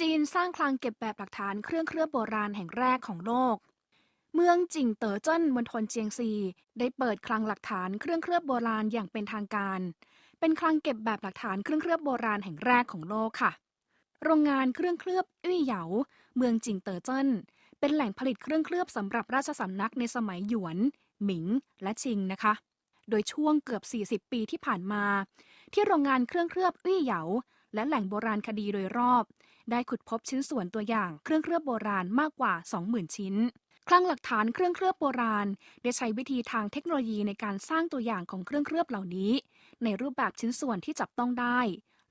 จีนสร้างคลังเก็บแบบหลักฐานเครื่องเคลือบโบราณแห่งแรกของโลก เมืองจิงเต๋อเจิ้นมณฑลเจียงซี ได้เปิดคลังหลักฐานเครื่องเคลือบโบราณอย่างเป็นทางการ เป็นคลังเก็บแบบหลักฐานเครื่องเคลือบโบราณแห่งแรกของโลกค่ะ โรงงานเครื่องเคลือบอุ้ยเหยา เมืองจิงเต๋อเจิ้น เป็นแหล่งผลิตเครื่องเคลือบสำหรับราชสำนักในสมัยหยวน หมิง และชิงนะคะ โดยช่วงเกือบ 40 ปีที่ผ่านมา ที่โรงงานเครื่องเคลือบอุ้ยเหยา และแหล่งโบราณคดีโดยรอบ ได้ขุดพบชิ้นส่วนตัวอย่างเครื่องเคลือบโบราณมากกว่า 20,000 ชิ้น คลังหลักฐานเครื่องเคลือบโบราณ ได้ใช้วิธีทางเทคโนโลยีในการสร้างตัวอย่างของเครื่องเคลือบเหล่านี้ ในรูปแบบชิ้นส่วนที่จับต้องได้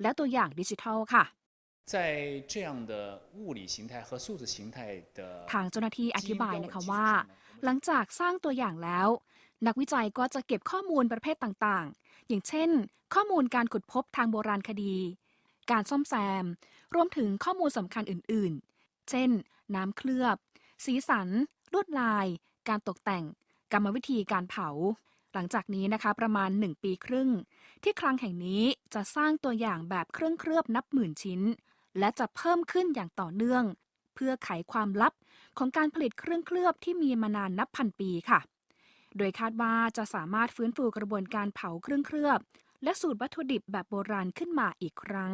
และตัวอย่างดิจิทัลค่ะ 在这样的物理形态和数字形态的 ทางเจ้าหน้าที่อธิบายนะคะว่า หลั ง งจากสร้างตัวอย่างแล้ว นักวิจัยก็จะเก็บข้อมูลประเภทต่างๆ อย่างเช่น ข้อมูลการขุดพบทางโบราณคดี การซ่อมแซม รวมถึงข้อมูลสำคัญอื่นๆ เช่น น้ำเคลือบ สีสัน ลวดลาย การตกแต่ง กรรมวิธีการเผา หลังจากนี้นะคะประมาณ 1 ปีครึ่ง ที่คลังแห่งนี้จะสร้างตัวอย่างแบบเครื่องเคลือบนับหมื่นชิ้น และจะเพิ่มขึ้นอย่างต่อเนื่อง เพื่อไขความลับของการผลิตเครื่องเคลือบที่มีมานานนับพันปีค่ะ โดยคาดว่าจะสามารถฟื้นฟูกระบวนการเผาเครื่องเคลือบ และสูตรวัตถุดิบแบบโบราณขึ้นมาอีกครั้ง